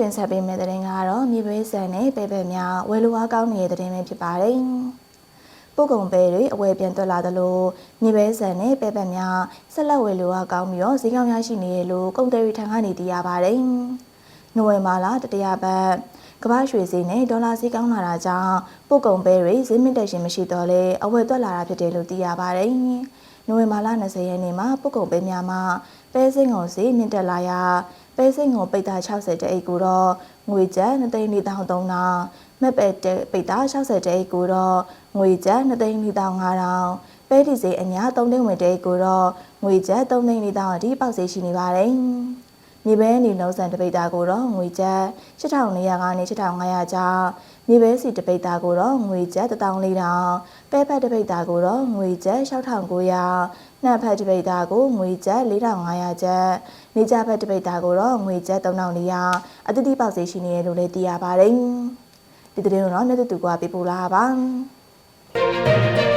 တင်ဆက်ပေးမယ့်သတင်းကတော့မြေပေးဆန်နဲ့ပဲပဲများဝယ်လိုအားကောင်းနေတဲ့သတင်းပဲဖြစ်ပါတယ်။ပို့ကုန်ပဲတွေအဝယ်ပြန်သွက်လာသလိုမြေပဲဆန်နဲ့ပဲပဲများဆက်လက်ဝယ်လိုအားကောင်းပြီးတော့ဈေးကောင်းရရှိနေရလို့ကုန်တယ်ရီထံကနေသိရပါတယ်။နိုဝင်ဘာလတတိယပတ်ကမ္ဘာရွှေဈေးနဲ့ဒေါ်လာဈေးကောင်းလာတာကြောင့်ပို့ကုန်ပဲတွေဈေးမြင့်တက်ခြင်းမရှိတော့လဲအဝယ်သွက်လာတာဖြစ်တယ်လို့သိရပါတယ်။ နိုဝင်ဘာလ20ရက်နေ့မှာပို့ကုန်ပဲများမှာပဲစင်းကုန်ဈေးမြင့်တက်လာရာပဲစင်းကုန်ပိတ်တာ60တအိတ်ကိုတော့ငွေကျပ်2သိန်း4000တောင်းတာမက်ပဲတဲ့ပိတ်တာ60တအိတ်ကိုတော့ငွေကျပ်2သိန်း4500ပဲဒီဈေးအများ3သိန်းဝင်တဲ့အိတ်ကိုတော့ငွေကျပ်3သိန်း4000အထိပေါက်ဈေးရှိနေပါတယ်။ မြေပဲနေလုံးစံတပိတ်တာကိုတော့ငွေကျပ်8400ကနေ8500ကျားမြေပဲစီတပိတ်တာကိုတော့ငွေကျပ်14000ပဲဖက်တပိတ်တာကိုတော့ငွေကျပ်6900နှက်ဖက်တပိတ်တာကိုငွေကျပ်4500ကျပ်နေကြဖက်တပိတ်တာကိုတော့ငွေကျပ်3400အသတိပေါက်ဈေးရှိနေတယ်လို့လည်းသိရပါတယ်။ဒီသတင်းကိုတော့မြတ်တူကပြပို့လာပါ။